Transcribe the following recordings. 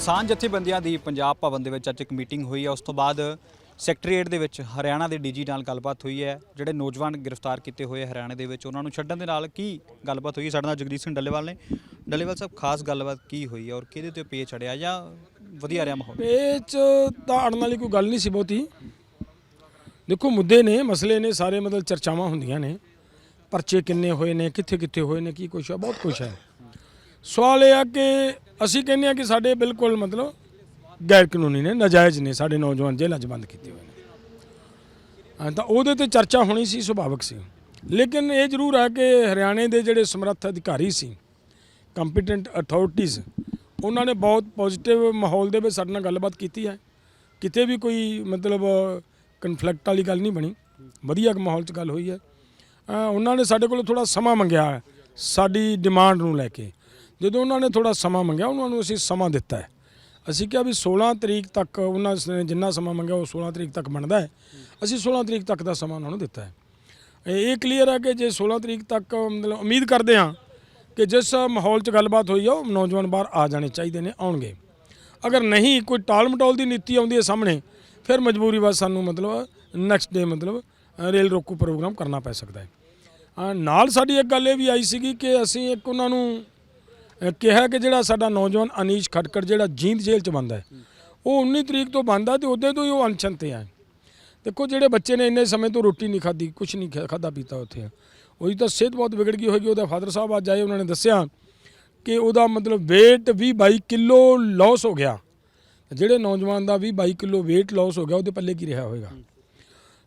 ਕਿਸਾਨ ਜਥੇਬੰਦੀਆਂ ਦੀ ਪੰਜਾਬ ਭਵਨ ਦੇ ਵਿੱਚ ਅੱਜ ਇੱਕ ਮੀਟਿੰਗ ਹੋਈ ਹੈ। ਉਸ ਤੋਂ ਬਾਅਦ ਸੈਕਟਰੀਏਟ ਦੇ ਵਿੱਚ ਹਰਿਆਣਾ ਦੇ ਡੀਜੀ ਨਾਲ ਗੱਲਬਾਤ ਹੋਈ ਹੈ। ਜਿਹੜੇ ਨੌਜਵਾਨ ਗ੍ਰਿਫਤਾਰ ਕੀਤੇ ਹੋਏ ਹਰਿਆਣਾ ਦੇ ਵਿੱਚ, ਉਹਨਾਂ ਨੂੰ ਛੱਡਣ ਦੇ ਨਾਲ ਕੀ ਗੱਲਬਾਤ ਹੋਈ? ਹੈ? ਸਾਡੇ ਨਾਲ ਜਗਦੀਸ਼ ਸਿੰਘ ਡੱਲੇਵਾਲ ਨੇ। ਡੱਲੇਵਾਲ ਸਾਹਿਬ, ਖਾਸ ਗੱਲਬਾਤ ਕੀ ਹੋਈ ਹੈ ਔਰ ਕਿਹਦੇ ਤੇ ਪੇ ਚੜਿਆ ਜਾਂ ਵਧੀਆ ਰਿਹਾ ਮਾਹੌਲ? ਪੇਚ ਤਾਂ ਅੜਨ ਵਾਲੀ ਕੋਈ ਗੱਲ ਨਹੀਂ ਸੀ ਬਹੁਤੀ। ਦੇਖੋ, ਮੁੱਦੇ ਨੇ, ਮਸਲੇ ਨੇ, ਸਾਰੇ ਮਤਲਬ ਚਰਚਾਵਾਂ ਹੁੰਦੀਆਂ ਨੇ। ਪਰਚੇ ਕਿੰਨੇ ਹੋਏ ਨੇ ਕਿੱਥੇ ਕਿੱਥੇ ਹੋਏ ਨੇ, ਕੀ ਕੁਛ ਹੈ, ਬਹੁਤ ਕੁਛ ਹੈ। ਸਵਾਲ ਇਹ ਆ ਕਿ ਅਸੀਂ ਕਹਿੰਦੇ ਆ ਕਿ ਸਾਡੇ ਬਿਲਕੁਲ ਮਤਲਬ ਗੈਰ ਕਾਨੂੰਨੀ ਨੇ ਨਾਜਾਇਜ਼ ਨੇ ਸਾਡੇ ਨੌਜਵਾਨ ਜੇਲ੍ਹਾਂ 'ਚ ਬੰਦ ਕੀਤੇ ਹੋਏ ਨੇ। ਹਾਂ, ਤਾਂ ਉਹਦੇ ਤੇ ਚਰਚਾ ਹੋਣੀ ਸੀ ਸੁਭਾਵਿਕ ਸੀ। ਲੇਕਿਨ ਇਹ ਜ਼ਰੂਰ ਹੈ ਕਿ ਹਰਿਆਣੇ ਦੇ ਜਿਹੜੇ ਸਮਰੱਥ ਅਧਿਕਾਰੀ ਸੀ ਕੰਪੀਟੈਂਟ ਅਥਾਰਟੀਜ਼ ਉਹਨਾਂ ਨੇ ਬਹੁਤ ਪੋਜ਼ਿਟਿਵ ਮਾਹੌਲ ਦੇ ਵਿੱਚ ਸਾਡੇ ਨਾਲ ਗੱਲਬਾਤ ਕੀਤੀ ਹੈ। ਕਿਤੇ ਵੀ ਕੋਈ ਮਤਲਬ ਕਨਫਲਿਕਟ ਵਾਲੀ ਗੱਲ ਨਹੀਂ ਬਣੀ। ਵਧੀਆ ਮਾਹੌਲ 'ਚ ਗੱਲ ਹੋਈ ਹੈ। ਉਹਨਾਂ ਨੇ ਸਾਡੇ ਕੋਲ ਥੋੜਾ ਸਮਾਂ ਮੰਗਿਆ ਸਾਡੀ ਡਿਮਾਂਡ ਨੂੰ ਲੈ ਕੇ। ਜਦੋਂ ਉਹਨਾਂ ਨੇ ਥੋੜਾ ਸਮਾਂ ਮੰਗਿਆ, ਉਹਨਾਂ ਨੂੰ ਅਸੀਂ ਸਮਾਂ ਦਿੱਤਾ ਹੈ। ਅਸੀਂ ਕਿਹਾ ਵੀ 16 ਤਰੀਕ ਤੱਕ ਉਹਨਾਂ ਨੇ ਜਿੰਨਾ ਸਮਾਂ ਮੰਗਿਆ, ਉਹ 16 ਤਰੀਕ ਤੱਕ ਬਣਦਾ ਹੈ। ਅਸੀਂ 16 ਤਰੀਕ ਤੱਕ ਦਾ ਸਮਾਂ ਉਹਨਾਂ ਨੂੰ ਦਿੱਤਾ ਹੈ। ਇਹ ਕਲੀਅਰ ਹੈ ਕਿ ਜੇ 16 ਤਰੀਕ ਤੱਕ ਮਤਲਬ ਉਮੀਦ ਕਰਦੇ ਹਾਂ ਕਿ ਜਿਸ ਮਾਹੌਲ 'ਚ ਗੱਲਬਾਤ ਹੋਈ ਆ, ਉਹ ਨੌਜਵਾਨ ਬਾਹਰ ਆ ਜਾਣੇ ਚਾਹੀਦੇ ਨੇ, ਆਉਣਗੇ। ਅਗਰ ਨਹੀਂ, ਕੋਈ ਟਾਲ ਮਟੋਲ ਦੀ ਨੀਤੀ ਆਉਂਦੀ ਹੈ ਸਾਹਮਣੇ, ਫਿਰ ਮਜਬੂਰੀ ਬਸ ਸਾਨੂੰ ਮਤਲਬ ਨੈਕਸਟ ਡੇ ਮਤਲਬ ਰੇਲ ਰੋਕੂ ਪ੍ਰੋਗਰਾਮ ਕਰਨਾ ਪੈ ਸਕਦਾ ਹੈ। ਨਾਲ ਸਾਡੀ ਇੱਕ ਗੱਲ ਇਹ ਵੀ ਆਈ ਸੀਗੀ ਕਿ ਅਸੀਂ ਇੱਕ ਉਹਨਾਂ ਨੂੰ ਕਿਹਾ ਕਿ ਜਿਹੜਾ ਸਾਡਾ ਨੌਜਵਾਨ ਅਨੀਸ਼ ਖਟਕੜ ਜਿਹੜਾ ਜੀਂਦ ਜੇਲ੍ਹ 'ਚ ਬੰਦਾ ਹੈ, ਉਹ 19 ਤਰੀਕ ਤੋਂ ਬੰਦਾ ਤੇ ਉਹਦੇ ਤੋਂ ਹੀ ਉਹ ਅਨਸ਼ਨ ਤੇ ਹੈ ਦੇਖੋ ਜਿਹੜੇ ਬੱਚੇ ਨੇ ਇੰਨੇ ਸਮੇਂ ਤੋਂ ਰੋਟੀ ਨਹੀਂ ਖਾਧੀ ਕੁਝ ਨਹੀਂ ਖਾ- ਖਾਧਾ ਪੀਤਾ ਉੱਥੇ। ਉਹਦੀ ਤਾਂ ਸਿਹਤ ਬਹੁਤ ਵਿਗੜ ਗਈ ਹੋਏਗੀ, ਉਹਦਾ ਫਾਦਰ ਸਾਹਿਬ ਅੱਜ ਆਏ, ਉਹਨਾਂ ਨੇ ਦੱਸਿਆ ਕਿ ਉਹਦਾ ਮਤਲਬ weight ਵੀ 22 ਕਿਲੋ ਲਾਸ ਹੋ ਗਿਆ। ਜਿਹੜੇ ਨੌਜਵਾਨ ਦਾ ਵੀ 22 ਕਿਲੋ weight ਲਾਸ ਹੋ ਗਿਆ, ਉਹਦੇ ਪੱਲੇ ਕੀ ਰਿਹਾ ਹੋਏਗਾ?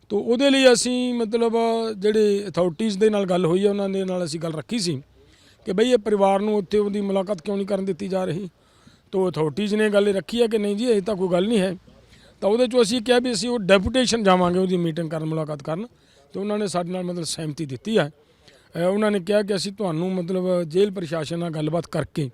ਤੋ ਉਹਦੇ ਲਈ ਅਸੀਂ ਮਤਲਬ ਜਿਹੜੇ ਅਥਾਰਟੀਜ਼ ਦੇ ਨਾਲ ਗੱਲ ਹੋਈ ਹੈ ਉਹਨਾਂ ਦੇ ਨਾਲ ਅਸੀਂ ਗੱਲ ਰੱਖੀ ਸੀ। ਕਿ ਬਈ ਇਹ ਪਰਿਵਾਰ ਨੂੰ ਉੱਥੇ ਉਹਦੀ ਮੁਲਾਕਾਤ ਕਿਉਂ ਨਹੀਂ ਕਰਨ ਦਿੱਤੀ ਜਾ ਰਹੀ? ਤੋ ਅਥਾਰਟੀਜ਼ ਨੇ ਗੱਲ ਇਹ ਰੱਖੀ ਹੈ ਕਿ ਨਹੀਂ ਜੀ, ਇਹ ਤਾਂ ਕੋਈ ਗੱਲ ਨਹੀਂ ਹੈ। ਤਾਂ ਉਹਦੇ ਚੋਂ ਅਸੀਂ ਕਿਹਾ ਵੀ ਅਸੀਂ ਉਹ ਡੈਪੂਟੇਸ਼ਨ ਜਾਵਾਂਗੇ ਉਹਦੀ ਮੀਟਿੰਗ ਕਰਨ, ਮੁਲਾਕਾਤ ਕਰਨ। ਤੇ ਉਹਨਾਂ ਨੇ ਸਾਡੇ ਨਾਲ ਮਤਲਬ ਸਹਿਮਤੀ ਦਿੱਤੀ ਹੈ। ਉਹਨਾਂ ਨੇ ਕਿਹਾ ਕਿ ਅਸੀਂ ਤੁਹਾਨੂੰ ਮਤਲਬ ਜੇਲ੍ਹ ਪ੍ਰਸ਼ਾਸਨ ਨਾਲ ਗੱਲਬਾਤ ਕਰਕੇ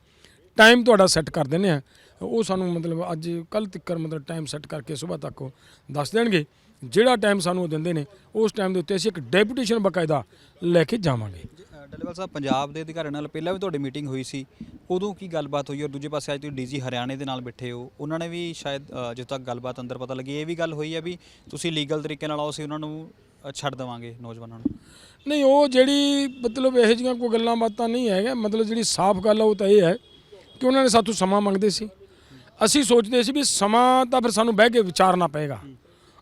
ਟਾਈਮ ਤੁਹਾਡਾ ਸੈੱਟ ਕਰ ਦਿੰਦੇ ਆ ਉਹ ਸਾਨੂੰ ਮਤਲਬ ਅੱਜ ਕੱਲ ਤੱਕਰ ਮਤਲਬ ਟਾਈਮ ਸੈੱਟ ਕਰਕੇ ਸਵੇਰ ਤੱਕ ਉਹ ਦੱਸ ਦੇਣਗੇ। ਜਿਹੜਾ ਟਾਈਮ ਸਾਨੂੰ ਉਹ ਦਿੰਦੇ ਨੇ, ਉਸ ਟਾਈਮ ਦੇ ਉੱਤੇ ਅਸੀਂ ਇੱਕ ਡੈਪੂਟੇਸ਼ਨ ਬਕਾਇਦਾ ਲੈ ਕੇ ਜਾਵਾਂਗੇ। ਡੱਲੇਵਾਲ ਸਾਹਿਬ ਪੰਜਾਬ ਦੇ ਅਧਿਕਾਰੀਆਂ ਨਾਲ ਪਹਿਲਾਂ ਵੀ ਤੁਹਾਡੀ ਮੀਟਿੰਗ ਹੋਈ ਸੀ। ਉਦੋਂ ਕੀ ਗੱਲਬਾਤ ਹੋਈ ਔਰ ਦੂਜੇ ਪਾਸੇ ਅੱਜ ਤੁਸੀਂ ਡੀਜੀ ਹਰਿਆਣੇ ਦੇ ਨਾਲ ਬੈਠੇ ਹੋ। ਉਹਨਾਂ ਨੇ ਵੀ ਸ਼ਾਇਦ ਅ, ਤੱਕ ਗੱਲਬਾਤ ਅੰਦਰ ਪਤਾ ਲੱਗੀ ਇਹ ਵੀ ਗੱਲ ਹੋਈ ਹੈ ਵੀ ਤੁਸੀਂ ਲੀਗਲ ਤਰੀਕੇ ਨਾਲ ਆਓ ਅਸੀਂ ਉਹਨਾਂ ਨੂੰ ਛੱਡ ਦੇਵਾਂਗੇ ਨੌਜਵਾਨਾਂ ਨੂੰ। ਨਹੀਂ ਉਹ ਜਿਹੜੀ ਮਤਲਬ ਇਹੋ ਜਿਹੀਆਂ ਕੋਈ ਗੱਲਾਂ ਬਾਤਾਂ ਨਹੀਂ ਹੈਗਾ ਮਤਲਬ ਜਿਹੜੀ ਸਾਫ਼ ਗੱਲ ਆ ਉਹ ਤਾਂ ਇਹ ਹੈ ਕਿ ਉਹਨਾਂ ਨੇ ਸਾਥੋਂ ਸਮਾਂ ਮੰਗਦੇ ਸੀ। ਅਸੀਂ ਸੋਚਦੇ ਸੀ ਵੀ ਸਮਾਂ ਤਾਂ ਫਿਰ ਸਾਨੂੰ ਬਹਿ ਕੇ ਵਿਚਾਰਨਾ ਪਏਗਾ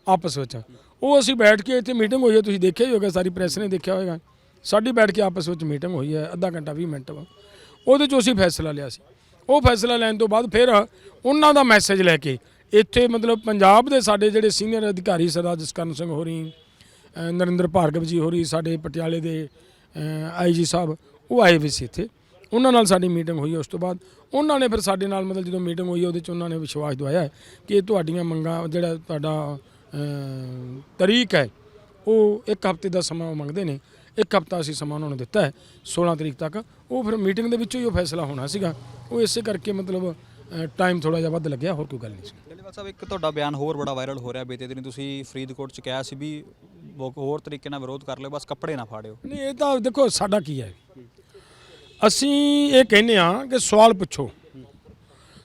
ਆਪਸ ਵਿੱਚ। ਉਹ ਅਸੀਂ ਬੈਠ ਕੇ ਇੱਥੇ ਮੀਟਿੰਗ ਹੋਈ ਹੈ ਤੁਸੀਂ ਦੇਖਿਆ ਹੀ ਹੋਗਾ ਸਾਰੀ ਪ੍ਰੈਸ ਨੇ ਦੇਖਿਆ ਹੋਵੇਗਾ ਸਾਡੀ ਬੈਠ ਕੇ ਆਪਸ ਵਿੱਚ ਮੀਟਿੰਗ ਹੋਈ ਹੈ ਅੱਧਾ ਘੰਟਾ 20 ਮਿੰਟ। ਵਾ ਉਹਦੇ 'ਚ ਅਸੀਂ ਫੈਸਲਾ ਲਿਆ ਸੀ। ਉਹ ਫੈਸਲਾ ਲੈਣ ਤੋਂ ਬਾਅਦ ਫਿਰ ਉਹਨਾਂ ਦਾ ਮੈਸੇਜ ਲੈ ਕੇ ਇੱਥੇ ਮਤਲਬ ਪੰਜਾਬ ਦੇ ਸਾਡੇ ਜਿਹੜੇ ਸੀਨੀਅਰ ਅਧਿਕਾਰੀ ਸਰਦਾਰ ਜਸਕਰਨ ਸਿੰਘ ਹੋਰੀ ਅ, ਨਰਿੰਦਰ ਭਾਰਗਵ ਜੀ ਹੋਰੀ ਸਾਡੇ ਪਟਿਆਲੇ ਦੇ ਆਈਜੀ ਸਾਹਿਬ ਉਹ ਆਏ ਵੀ ਸੀ ਇੱਥੇ। ਉਹਨਾਂ ਨਾਲ ਸਾਡੀ ਮੀਟਿੰਗ ਹੋਈ ਉਸ ਤੋਂ ਬਾਅਦ ਉਹਨਾਂ ਨੇ ਫਿਰ ਸਾਡੇ ਨਾਲ ਮਤਲਬ ਜਦੋਂ ਮੀਟਿੰਗ ਹੋਈ ਉਹਦੇ ਚ ਉਹਨਾਂ ਨੇ ਵਿਸ਼ਵਾਸ ਦਵਾਇਆ ਕਿ ਇਹ ਤੁਹਾਡੀਆਂ ਮੰਗਾਂ ਜਿਹੜਾ ਤੁਹਾਡਾ ਤਰੀਕ ਹੈ ਉਹ ਇੱਕ ਹਫ਼ਤੇ ਦਾ ਸਮਾਂ ਉਹ ਮੰਗਦੇ ਨੇ। ਇੱਕ ਹਫ਼ਤਾ ਅਸੀਂ ਸਮਾਂ ਉਹਨਾਂ ਨੂੰ ਦਿੱਤਾ ਹੈ 16 ਤਰੀਕ ਤੱਕ। ਉਹ ਫਿਰ ਮੀਟਿੰਗ ਦੇ ਵਿੱਚੋਂ ਹੀ ਉਹ ਫੈਸਲਾ ਹੋਣਾ ਸੀਗਾ। ਉਹ ਇਸੇ ਕਰਕੇ ਮਤਲਬ ਟਾਈਮ ਥੋੜਾ ਜਿਹਾ ਵੱਧ ਲੱਗਿਆ ਹੋਰ ਕੋਈ ਗੱਲ ਨਹੀਂ ਸੀ। ਡੱਲੇਵਾਲ ਸਾਹਿਬ ਇੱਕ ਤੁਹਾਡਾ ਬਿਆਨ ਹੋਰ ਬੜਾ ਵਾਇਰਲ ਹੋ ਰਿਹਾ ਬੀਤੇ ਦਿਨ। ਤੁਸੀਂ ਫਰੀਦਕੋਟ ਚ ਕਿਹਾ ਸੀ ਵੀ ਹੋਰ ਤਰੀਕੇ ਨਾਲ ਵਿਰੋਧ ਕਰ ਲਿਓ ਬਸ ਕੱਪੜੇ ਨਾ ਫਾੜਿਓ। ਨਹੀਂ ਇਹ ਤਾਂ ਦੇਖੋ ਸਾਡਾ ਕੀ ਹੈ? ਅਸੀਂ ਇਹ ਕਹਿੰਦੇ ਆ ਕਿ ਸਵਾਲ ਪੁੱਛੋ।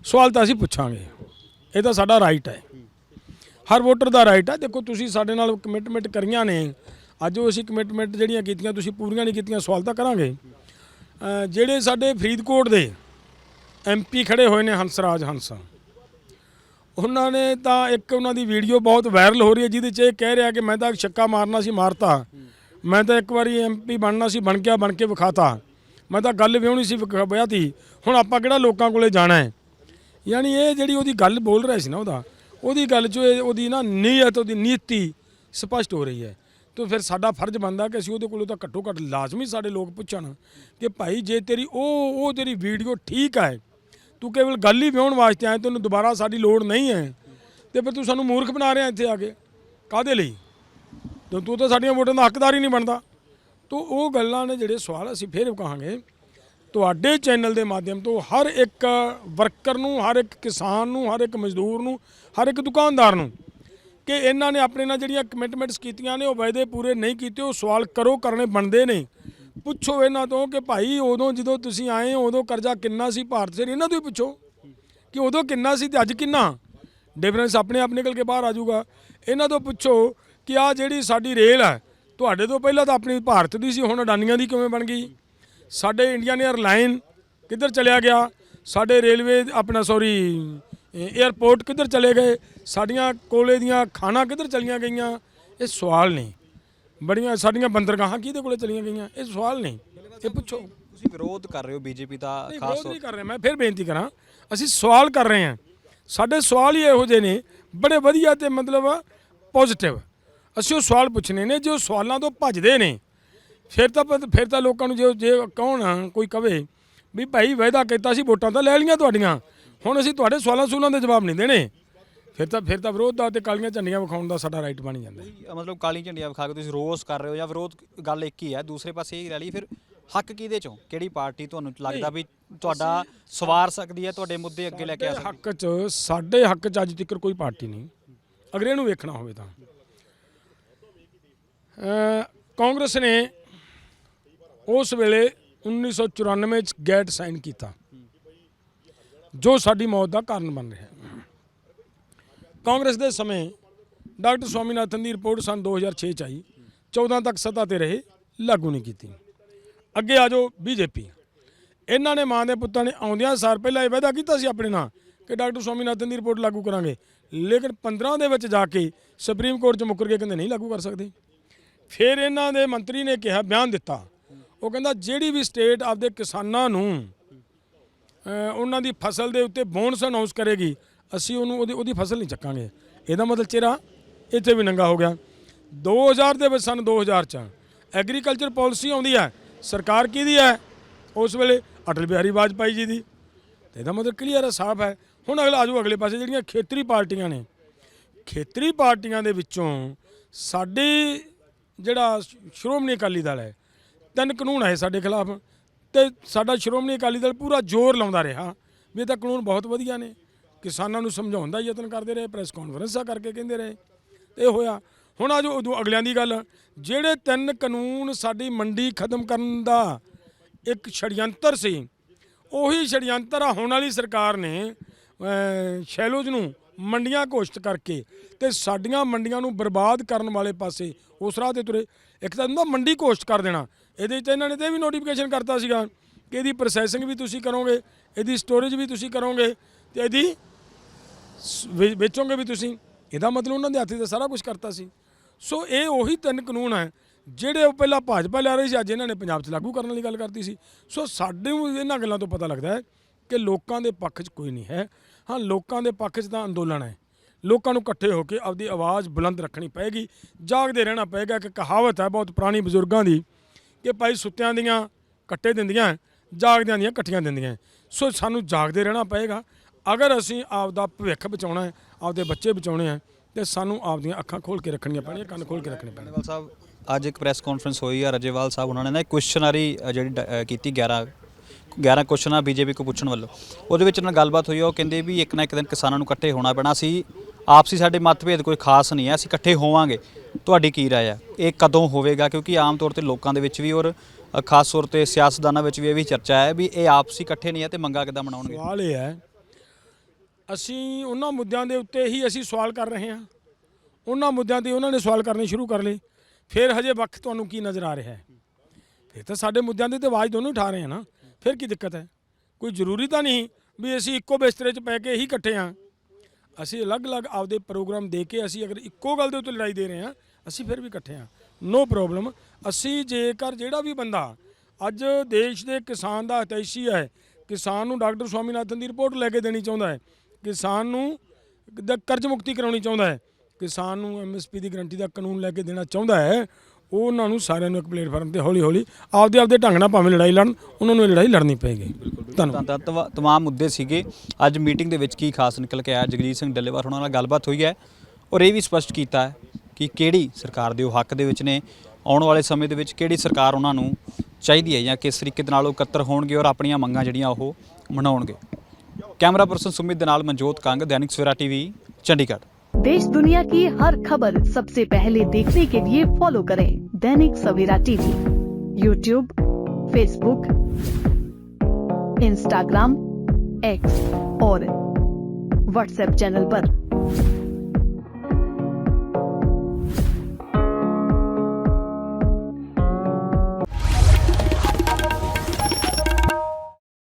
ਸਵਾਲ ਤਾਂ ਅਸੀਂ ਪੁੱਛਾਂਗੇ। ਇਹ ਤਾਂ ਸਾਡਾ ਰਾਈਟ ਹੈ। ਹਰ ਵੋਟਰ ਦਾ ਰਾਈਟ ਹੈ। ਦੇਖੋ ਤੁਸੀਂ ਸਾਡੇ ਨਾਲ ਕਮਿਟਮੈਂਟ ਕਰੀਆਂ ਨੇ। ਅੱਜ ਉਹ ਅਸੀਂ ਕਮਿਟਮੈਂਟ ਜਿਹੜੀਆਂ ਕੀਤੀਆਂ, ਤੁਸੀਂ ਪੂਰੀਆਂ ਨਹੀਂ ਕੀਤੀਆਂ, ਸਵਾਲ ਤਾਂ ਕਰਾਂਗੇ। ਜਿਹੜੇ ਸਾਡੇ ਫਰੀਦਕੋਟ ਦੇ ਐਮਪੀ ਖੜੇ ਹੋਏ ਨੇ ਹੰਸਰਾਜ ਹੰਸ, ਉਹਨਾਂ ਨੇ ਤਾਂ ਇੱਕ ਉਹਨਾਂ ਦੀ ਵੀਡੀਓ ਬਹੁਤ ਵਾਇਰਲ ਹੋ ਰਹੀ ਹੈ, ਜਿਹਦੇ 'ਚ ਇਹ ਕਹਿ ਰਿਹਾ ਕਿ ਮੈਂ ਤਾਂ ਛੱਕਾ ਮਾਰਨਾ ਸੀ, ਮਾਰਤਾ। ਮੈਂ ਤਾਂ ਇੱਕ ਵਾਰੀ ਐਮਪੀ ਬਣਨਾ ਸੀ, ਬਣ ਗਿਆ, ਬਣ ਕੇ ਵਿਖਾਤਾ। ਮੈਂ ਤਾਂ ਗੱਲ ਵਿਆਹਣੀ ਸੀ ਵਿਖਾ- ਵਿਆਹਤੀ ਹੁਣ ਆਪਾਂ ਕਿਹੜਾ ਲੋਕਾਂ ਕੋਲੇ ਜਾਣਾ ਹੈ? ਯਾਨੀ ਇਹ ਜਿਹੜੀ ਉਹਦੀ ਗੱਲ ਬੋਲ ਰਿਹਾ ਸੀ ਨਾ ਉਹਦਾ, ਉਹਦੀ ਗੱਲ 'ਚ ਇਹ- ਉਹਦੀ ਨਾ ਨੀਅਤ, ਉਹਦੀ ਨੀਤੀ ਸਪਸ਼ਟ ਹੋ ਰਹੀ ਹੈ। ਤਾਂ ਫਿਰ ਸਾਡਾ ਫਰਜ਼ ਬਣਦਾ ਕਿ ਅਸੀਂ ਉਹਦੇ ਕੋਲੋਂ ਤਾਂ ਘੱਟੋ ਘੱਟ ਲਾਜ਼ਮੀ ਸਾਡੇ ਲੋਕ ਪੁੱਛਣ ਕਿ ਭਾਈ ਜੇ ਤੇਰੀ ਉਹ ਉਹ ਤੇਰੀ ਵੀਡੀਓ ਠੀਕ ਹੈ ਤੂੰ ਕੇਵਲ ਗੱਲ ਹੀ ਵਿਆਹਣ ਵਾਸਤੇ ਆਇਆ, ਤੈਨੂੰ ਦੁਬਾਰਾ ਸਾਡੀ ਲੋੜ ਨਹੀਂ ਹੈ। ਤੇ ਫਿਰ ਤੂੰ ਸਾਨੂੰ ਮੂਰਖ ਬਣਾ ਰਿਹਾ ਇੱਥੇ ਆ ਕੇ। ਕਾਦੇ ਲਈ? ਤੇ ਤੂੰ ਤਾਂ ਸਾਡੀਆਂ ਵੋਟਾਂ ਦਾ ਹੱਕਦਾਰ ਹੀ ਨਹੀਂ ਬਣਦਾ। ਤੋ ਉਹ ਗੱਲਾਂ ਨੇ ਜਿਹੜੇ ਸਵਾਲ ਅਸੀਂ ਫੇਰ ਕਹਾਂਗੇ। ਤੁਹਾਡੇ ਚੈਨਲ ਦੇ ਮਾਧਿਅਮ ਤੋਂ ਹਰ ਇੱਕ ਵਰਕਰ ਨੂੰ, ਹਰ ਇੱਕ ਕਿਸਾਨ ਨੂੰ, ਹਰ ਇੱਕ ਮਜ਼ਦੂਰ ਨੂੰ, ਹਰ ਇੱਕ ਦੁਕਾਨਦਾਰ ਨੂੰ ਕਿ ਇਹਨਾਂ ਨੇ ਆਪਣੇ ਨਾਲ ਜਿਹੜੀਆਂ ਕਮਿਟਮੈਂਟਸ ਕੀਤੀਆਂ ਨੇ, ਉਹ ਵਾਅਦੇ ਪੂਰੇ ਨਹੀਂ ਕੀਤੇ, ਉਹ ਸਵਾਲ ਕਰੋ ਕਰਨੇ ਬਣਦੇ ਨੇ। ਪੁੱਛੋ ਇਹਨਾਂ ਤੋਂ ਕਿ ਭਾਈ ਉਦੋਂ ਜਦੋਂ ਤੁਸੀਂ ਆਏ ਉਦੋਂ ਕਰਜ਼ਾ ਕਿੰਨਾ ਸੀ ਭਾਰਤ ਸੇ ਇਹਨਾਂ ਤੋਂ ਹੀ ਪੁੱਛੋ ਕਿ ਉਦੋਂ ਕਿੰਨਾ ਸੀ ਤੇ ਅੱਜ ਕਿੰਨਾ? ਡਿਫਰੈਂਸ ਆਪਣੇ ਆਪ ਨਿਕਲ ਕੇ ਬਾਹਰ ਆ ਜਾਊਗਾ। ਇਹਨਾਂ ਤੋਂ ਪੁੱਛੋ ਕਿ ਆ ਜਿਹੜੀ ਸਾਡੀ ਰੇਲ ਹੈ, ਤੁਹਾਡੇ ਤੋਂ ਪਹਿਲਾਂ ਤਾਂ ਆਪਣੀ ਭਾਰਤ ਦੀ ਸੀ, ਹੁਣ ਅਡਾਨੀਆਂ ਦੀ ਕਿਵੇਂ ਬਣ ਗਈ? ਸਾਡੇ ਇੰਡੀਅਨ 에ਅਰਲਾਈਨ ਕਿੱਧਰ ਚਲਿਆ ਗਿਆ? ਸਾਡੇ ਰੇਲਵੇ ਆਪਣਾ ਸੌਰੀ 에ਅਰਪੋਰਟ ਕਿੱਧਰ ਚਲੇ ਗਏ? ਸਾਡੀਆਂ ਕੋਲੇ ਦੀਆਂ ਖਾਣਾ ਕਿੱਧਰ ਚਲੀਆਂ ਗਈਆਂ? ਇਹ ਸਵਾਲ ਨਹੀਂ। ਬੜੀਆਂ ਸਾਡੀਆਂ ਬੰਦਰਗਾਹਾਂ ਕਿਹਦੇ ਕੋਲੇ ਚਲੀਆਂ ਗਈਆਂ? ਇਹ ਸਵਾਲ ਨਹੀਂ। ਇਹ ਪੁੱਛੋ। ਤੁਸੀਂ ਵਿਰੋਧ ਕਰ ਰਹੇ ਹੋ ਬੀਜੇਪੀ ਦਾ ਖਾਸ ਤੌਰ ਨਹੀਂ ਕਰ ਰਹੇ। ਮੈਂ ਫਿਰ ਬੇਨਤੀ ਕਰਾਂ ਅਸੀਂ ਸਵਾਲ ਕਰ ਰਹੇ ਹਾਂ। ਸਾਡੇ ਸਵਾਲ ਹੀ ਇਹੋ ਜਿਹੇ ਨੇ ਬੜੇ ਵਧੀਆ ਤੇ ਮਤਲਬ ਪੋਜ਼ਿਟਿਵ ਅਸੀਂ ਉਹ ਸਵਾਲ ਪੁੱਛਣੇ ਨੇ ਜੋ ਸਵਾਲਾਂ ਤੋਂ ਭੱਜਦੇ ਨੇ ਫਿਰ ਤਾਂ ਫਿਰ ਤਾਂ ਲੋਕਾਂ ਨੂੰ ਜੇ ਜੇ ਕੌਣ ਕੋਈ ਕਵੇ ਵੀ ਭਾਈ ਵਾਅਦਾ ਕੀਤਾ ਸੀ ਵੋਟਾਂ ਤਾਂ ਲੈ ਲਈਆਂ ਤੁਹਾਡੀਆਂ। ਹੁਣ ਅਸੀਂ ਤੁਹਾਡੇ ਸਵਾਲਾਂ ਸੂਲਾਂ ਦੇ ਜਵਾਬ ਨਹੀਂ ਦੇਣੇ। ਫਿਰ ਤਾਂ ਫਿਰ ਤਾਂ ਵਿਰੋਧ ਦਾ ਤੇ ਕਾਲੀਆਂ ਝੰਡੀਆਂ ਵਿਖਾਉਣ ਦਾ ਸਾਡਾ ਰਾਈਟ ਬਣ ਜਾਂਦਾ। ਅ, ਮਤਲਬ ਕਾਲੀ ਝੰਡੀਆਂ ਵਿਖਾ ਕੇ ਤੁਸੀਂ ਰੋਸ ਕਰ ਰਹੇ ਹੋ ਜਾਂ ਵਿਰੋਧ ਗੱਲ ਇੱਕ ਹੀ ਹੈ ਦੂਸਰੇ ਪਾਸੇ ਇਹ ਰੈਲੀ ਫਿਰ ਹੱਕ ਕਿਹਦੇ ਚੋਂ? ਕਿਹੜੀ ਪਾਰਟੀ ਤੁਹਾਨੂੰ ਲੱਗਦਾ ਵੀ ਤੁਹਾਡਾ ਸਵਾਰ ਸਕਦੀ ਹੈ ਤੁਹਾਡੇ ਮੁੱਦੇ ਅੱਗੇ ਲੈ ਕੇ ਆ ਸਕਦੀ? ਹੱਕ 'ਚ ਸਾਡੇ ਹੱਕ 'ਚ ਅੱਜ ਤੱਕ ਕੋਈ ਪਾਰਟੀ ਨਹੀਂ। ਅਗਰ ਇਹਨੂੰ ਵੇਖਣਾ ਹੋਵੇ ਤਾਂ। ਕਾਂਗਰਸ ਨੇ ਉਸ ਵੇਲੇ 1994 ਚ ਗੈਟ ਸਾਈਨ ਕੀਤਾ ਜੋ ਸਾਡੀ ਮੌਤ ਦਾ ਕਾਰਨ ਬਣ ਰਿਹਾ। ਹੈ ਕਾਂਗਰਸ ਦੇ ਸਮੇਂ ਡਾਕਟਰ ਸਵਾਮੀਨਾਥਨ ਦੀ ਰਿਪੋਰਟ ਸਨ 2006 ਚ ਆਈ। 14 ਤੱਕ ਸੱਤਾ ਤੇ ਰਹੇ, ਲਾਗੂ ਨਹੀਂ ਕੀਤੀ। ਅੱਗੇ ਆ ਜਾਓ ਬੀਜੇਪੀ ਇਹਨਾਂ ਨੇ ਮਾਂ ਦੇ ਪੁੱਤਾਂ ਨੇ ਆਉਂਦਿਆਂ ਸਾਰ ਪਹਿਲਾਂ ਇਹ ਵਾਅਦਾ ਕੀਤਾ ਸੀ ਆਪਣੇ ਨਾਲ ਕਿ ਡਾਕਟਰ ਸਵਾਮੀਨਾਥਨ ਦੀ ਰਿਪੋਰਟ ਲਾਗੂ ਕਰਾਂਗੇ। ਲੇਕਿਨ 15 ਦੇ ਵਿੱਚ ਜਾ ਕੇ ਸੁਪਰੀਮ ਕੋਰਟ 'ਚ ਮੁੱਕਰ ਕੇ ਕਹਿੰਦੇ ਨਹੀਂ ਲਾਗੂ ਕਰ ਸਕਦੇ। ਫਿਰ ਇਹਨਾਂ ਦੇ ਮੰਤਰੀ ਨੇ ਕਿਹਾ, ਬਿਆਨ ਦਿੱਤਾ। ਉਹ ਕਹਿੰਦਾ, ਜਿਹੜੀ ਵੀ ਸਟੇਟ ਆਪਦੇ ਕਿਸਾਨਾਂ ਨੂੰ ਉਹਨਾਂ ਦੀ ਫਸਲ ਦੇ ਉੱਤੇ ਬੋਨਸ ਅਨਾਉਂਸ ਕਰੇਗੀ ਅਸੀਂ ਉਹਨੂੰ ਉਹਦੀ ਉਹਦੀ ਫਸਲ ਨਹੀਂ ਚੱਕਾਂਗੇ। ਇਹਦਾ ਮਤਲਬ ਚਿਹਰਾ ਇੱਥੇ ਵੀ ਨੰਗਾ ਹੋ ਗਿਆ। 2000 ਦੇ ਵਿੱਚ ਸਨ 2000 ਚ ਐਗਰੀਕਲਚਰ ਪਾਲਿਸੀ ਆਉਂਦੀ ਹੈ। ਸਰਕਾਰ ਕਿਹਦੀ ਹੈ? ਉਸ ਵੇਲੇ ਅਟਲ ਬਿਹਾਰੀ ਵਾਜਪਾਈ ਜੀ ਦੀ। ਤੇ ਇਹਦਾ ਮਤਲਬ ਕਲੀਅਰ ਹੈ, ਸਾਫ਼ ਹੈ। ਹੁਣ ਅਗਲਾ ਆਜੋ ਅਗਲੇ ਪਾਸੇ ਜਿਹੜੀਆਂ ਖੇਤਰੀ ਪਾਰਟੀਆਂ ਨੇ। ਖੇਤਰੀ ਪਾਰਟੀਆਂ ਦੇ ਵਿੱਚੋਂ ਸਾਡੀ ਜਿਹੜਾ ਸ਼੍ਰੋਮਣੀ ਅਕਾਲੀ ਦਲ ਹੈ, ਤਿੰਨ ਕਾਨੂੰਨ ਆਏ ਸਾਡੇ ਖਿਲਾਫ। ਤੇ ਸਾਡਾ ਸ਼੍ਰੋਮਣੀ ਅਕਾਲੀ ਦਲ ਪੂਰਾ ਜ਼ੋਰ ਲਾਉਂਦਾ ਰਿਹਾ। ਵੀ ਇਹ ਤਾਂ ਕਾਨੂੰਨ ਬਹੁਤ ਵਧੀਆ ਨੇ। ਕਿਸਾਨਾਂ ਨੂੰ ਸਮਝਾਉਣ ਦਾ ਯਤਨ ਕਰਦੇ ਰਹੇ ਪ੍ਰੈਸ ਕਾਨਫਰੰਸਾਂ ਕਰਕੇ ਕਹਿੰਦੇ ਰਹੇ। ਇਹ ਹੋਇਆ। ਹੁਣ ਆਜੋ ਉਦੋਂ ਅਗਲਿਆਂ ਦੀ ਗੱਲ। ਜਿਹੜੇ ਤਿੰਨ ਕਾਨੂੰਨ ਸਾਡੀ ਮੰਡੀ ਖਤਮ ਕਰਨ ਦਾ ਇੱਕ ਛੜਯੰਤਰ ਸੀ, ਉਹੀ ਛੜਯੰਤਰ ਆ ਹੁਣ ਵਾਲੀ ਸਰਕਾਰ ਨੇ ਸ਼ੈਲੋਜ ਨੂੰ ਮੰਡੀਆਂ ਘੋਸ਼ਿਤ ਕਰਕੇ ਤੇ ਸਾਡੀਆਂ ਮੰਡੀਆਂ ਨੂੰ ਬਰਬਾਦ ਕਰਨ ਵਾਲੇ ਪਾਸੇ ਉਸ ਰਾਹ ਤੇ ਤੁਰੇ। ਇੱਕ ਤਾਂ ਹੁੰਦਾ ਮੰਡੀ ਘੋਸ਼ਿਤ ਕਰ ਦੇਣਾ। ਇਹਦੇ ਵਿੱਚ ਇਹਨਾਂ ਨੇ ਤੇ ਇਹ ਵੀ ਨੋਟੀਫਿਕੇਸ਼ਨ ਕਰਤਾ ਸੀਗਾ ਕਿ ਇਹਦੀ ਪ੍ਰੋਸੈਸਿੰਗ ਵੀ ਤੁਸੀਂ ਕਰੋਗੇ, ਇਹਦੀ ਸਟੋਰੇਜ ਵੀ ਤੁਸੀਂ ਕਰੋਗੇ ਤੇ ਇਹਦੀ ਵੇ- ਵੇਚੋਗੇ ਵੀ ਤੁਸੀਂ। ਇਹਦਾ ਮਤਲਬ ਉਹਨਾਂ ਦੇ ਹੱਥ 'ਤੇ ਸਾਰਾ ਕੁਝ ਕਰਤਾ ਸੀ। ਸੋ ਇਹ ਉਹੀ ਤਿੰਨ ਕਾਨੂੰਨ ਹੈ, ਜਿਹੜੇ ਉਹ ਪਹਿਲਾਂ ਭਾਜਪਾ ਲਿਆ ਰਹੀ ਸੀ, ਅੱਜ ਇਹਨਾਂ ਨੇ ਪੰਜਾਬ 'ਚ ਲਾਗੂ ਕਰਨ ਵਾਲੀ ਗੱਲ ਕਰਤੀ ਸੀ। ਸੋ ਸਾਡੇ ਨੂੰ ਇਹਨਾਂ ਗੱਲਾਂ ਤੋਂ ਪਤਾ ਲੱਗਦਾ ਹੈ ਕਿ ਲੋਕਾਂ ਦੇ ਪੱਖ 'ਚ ਕੋਈ ਨਹੀਂ ਹੈ। ਹਾਂ, ਲੋਕਾਂ ਦੇ ਪੱਖ 'ਚ ਤਾਂ ਅੰਦੋਲਨ ਹੈ। ਲੋਕਾਂ ਨੂੰ ਇਕੱਠੇ ਹੋ ਕੇ ਆਪਦੀ ਆਵਾਜ਼ ਬੁਲੰਦ ਰੱਖਣੀ ਪਏਗੀ। ਜਾਗਦੇ ਰਹਿਣਾ ਪਏਗਾ ਕਿ ਕਹਾਵਤ ਹੈ ਬਹੁਤ ਪੁਰਾਣੀ ਬਜ਼ੁਰਗਾਂ ਦੀ ਕਿ ਭਾਈ ਸੁੱਤਿਆਂ ਦੀਆਂ ਕੱਟੇ ਦਿੰਦੀਆਂ, ਜਾਗਦਿਆਂ ਦੀਆਂ ਇਕੱਠੀਆਂ ਦਿੰਦੀਆਂ। ਸੋ ਸਾਨੂੰ ਜਾਗਦੇ ਰਹਿਣਾ ਪਏਗਾ। ਅਗਰ ਅਸੀਂ ਆਪਦਾ ਭਵਿੱਖ ਬਚਾਉਣਾ ਹੈ ਆਪਦੇ ਬੱਚੇ ਬਚਾਉਣੇ ਆ ਤੇ ਸਾਨੂੰ ਆਪਦੀਆਂ ਅੱਖਾਂ ਖੋਲ ਕੇ ਰੱਖਣੀਆਂ ਪੈਣੀਆਂ ਕੰਨ ਖੋਲ ਕੇ ਰੱਖਣੇ ਪੈਣਗੇ। ਰਜੇਵਾਲ ਸਾਹਿਬ ਅੱਜ ਇੱਕ ਪ੍ਰੈਸ ਕਾਨਫਰੰਸ ਹੋਈ ਹੈ ਰਜੇਵਾਲ ਸਾਹਿਬ ਉਹਨਾਂ ਨੇ ਨਾ ਕੁਐਸਚਨਰੀ ਜਿਹੜੀ ਕੀਤੀ 11 11 ਕੁਐਸਚਨ ਆ ਬੀਜੇਪੀ ਕੋ ਪੁੱਛਣ ਵੱਲੋਂ। ਉਹਦੇ ਵਿੱਚ ਨਾਲ ਗੱਲਬਾਤ ਹੋਈ ਆ, ਉਹ ਕਹਿੰਦੇ ਵੀ ਇੱਕ ਨਾ ਇੱਕ ਦਿਨ ਕਿਸਾਨਾਂ ਨੂੰ ਇਕੱਠੇ ਹੋਣਾ ਪੈਣਾ ਸੀ ਆਪਸੀ ਸਾਡੇ ਮਤਭੇਦ ਕੋਈ ਖਾਸ ਨਹੀਂ ਹੈ ਅਸੀਂ ਇਕੱਠੇ ਹੋਵਾਂਗੇ। ਤੁਹਾਡੀ ਕੀ ਰਾਏ ਆ? ਇਹ ਕਦੋਂ ਹੋਵੇਗਾ? ਕਿਉਂਕਿ ਆਮ ਤੌਰ ਤੇ ਲੋਕਾਂ ਦੇ ਵਿੱਚ ਵੀ ਔਰ ਖਾਸ ਤੌਰ ਤੇ ਸਿਆਸਤਦਾਨਾਂ ਵਿੱਚ ਵੀ ਇਹ ਵੀ ਚਰਚਾ ਹੈ ਵੀ ਇਹ ਆਪਸੀ ਇਕੱਠੇ ਨਹੀਂ ਹੈ ਤੇ ਮੰਗਾ ਕਿੱਦਾਂ ਮਨਾਉਣਗੇ ਸਵਾਲ ਇਹ ਹੈ ਅਸੀਂ ਉਹਨਾਂ ਮੁੱਦਿਆਂ ਦੇ ਉੱਤੇ ਹੀ ਅਸੀਂ ਸਵਾਲ ਕਰ ਰਹੇ ਹਾਂ। ਉਹਨਾਂ ਮੁੱਦਿਆਂ ਤੇ ਉਹਨਾਂ ਨੇ ਸਵਾਲ ਕਰਨੇ ਸ਼ੁਰੂ ਕਰ ਲਏ। ਫਿਰ ਹਜੇ ਵਕਤ ਤੁਹਾਨੂੰ ਕੀ ਨਜ਼ਰ ਆ ਰਿਹਾ ਹੈ? ਫਿਰ ਤਾਂ ਸਾਡੇ ਮੁੱਦਿਆਂ ਦੇ ਤੇ ਆਵਾਜ਼ ਦੋਨੋਂ ਉਠਾ ਰਹੇ ਹਾਂ ਨਾ। ਫਿਰ ਕੀ ਦਿੱਕਤ ਹੈ? ਕੋਈ ਜ਼ਰੂਰੀ ਤਾਂ ਨਹੀਂ ਵੀ ਅਸੀਂ ਇੱਕੋ ਬਿਸਤਰੇ 'ਚ ਪੈ ਕੇ ਹੀ ਇਕੱਠੇ ਹਾਂ। ਅਸੀਂ ਅਲੱਗ-ਅਲੱਗ ਆਪਦੇ ਪ੍ਰੋਗਰਾਮ ਦੇ ਕੇ ਅਸੀਂ ਅਗਰ ਇੱਕੋ ਗੱਲ ਦੇ ਉੱਤੇ ਲੜਾਈ ਦੇ ਰਹੇ ਹਾਂ, ਅਸੀਂ ਫਿਰ ਵੀ ਇਕੱਠੇ ਹਾਂ। ਨੋ ਪ੍ਰੋਬਲਮ ਅਸੀਂ ਜੇਕਰ ਜਿਹੜਾ ਵੀ ਬੰਦਾ ਅੱਜ ਦੇਸ਼ ਦੇ ਕਿਸਾਨ ਦਾ ਹਿਤੈਸ਼ੀ ਹੈ, ਕਿਸਾਨ ਨੂੰ ਡਾਕਟਰ ਸਵਾਮੀਨਾਥਨ ਦੀ ਰਿਪੋਰਟ ਲੈ ਕੇ ਦੇਣੀ ਚਾਹੁੰਦਾ ਹੈ ਕਿਸਾਨ ਨੂੰ ਦ- ਕਰਜ਼ ਮੁਕਤੀ ਕਰਾਉਣੀ ਚਾਹੁੰਦਾ ਹੈ। ਕਿਸਾਨ ਨੂੰ ਐਮਐਸਪੀ ਦੀ ਗਰੰਟੀ ਦਾ ਕਾਨੂੰਨ ਲੈ ਕੇ ਦੇਣਾ ਚਾਹੁੰਦਾ ਹੈ। ਉਹ ਉਹਨਾਂ ਨੂੰ ਸਾਰਿਆਂ ਨੂੰ ਇੱਕ ਪਲੇਟਫਾਰਮ ਤੇ ਹੌਲੀ ਹੌਲੀ ਆਪਦੇ ਆਪਦੇ ਢੰਗ ਨਾਲ ਭਾਵੇਂ ਲੜਾਈ ਲੜਨ ਉਹਨਾਂ ਨੂੰ ਇਹ ਲੜਾਈ ਲੜਨੀ ਪਏਗੀ। ਧੰਨਵਾਦ। ਤਮਾਮ ਮੁੱਦੇ ਸੀਗੇ। ਅੱਜ ਮੀਟਿੰਗ ਦੇ ਵਿੱਚ ਕੀ ਖਾਸ ਨਿਕਲ ਕੇ ਆਇਆ? ਜਗਜੀਤ ਸਿੰਘ ਡੱਲੇਵਾਲ ਉਹਨਾਂ ਨਾਲ ਗੱਲਬਾਤ ਹੋਈ ਹੈ। ਔਰ ਇਹ ਵੀ ਸਪਸ਼ਟ ਕੀਤਾ ਹੈ ਕਿ ਕਿਹੜੀ ਸਰਕਾਰ ਦੇ ਉਹ ਹੱਕ ਦੇ ਵਿੱਚ ਨੇ ਆਉਣ ਵਾਲੇ ਸਮੇਂ ਦੇ ਵਿੱਚ ਕਿਹੜੀ ਸਰਕਾਰ ਉਹਨਾਂ ਨੂੰ ਚਾਹੀਦੀ ਹੈ ਜਾਂ ਕਿਸ ਤਰੀਕੇ ਦੇ ਨਾਲ ਉਹ ਇਕੱਤਰ ਹੋਣਗੇ ਔਰ ਆਪਣੀਆਂ ਮੰਗਾਂ ਜਿਹੜੀਆਂ ਉਹ ਮਨਾਉਣਗੇ। Camera person Sumit Danal, Manjot Kang, Dainik Savera TV, Chandigarh देश दुनिया की हर खबर सबसे पहले देखने के लिए फॉलो करें Dainik Savera TV YouTube Facebook Instagram X और व्हाट्सएप चैनल पर।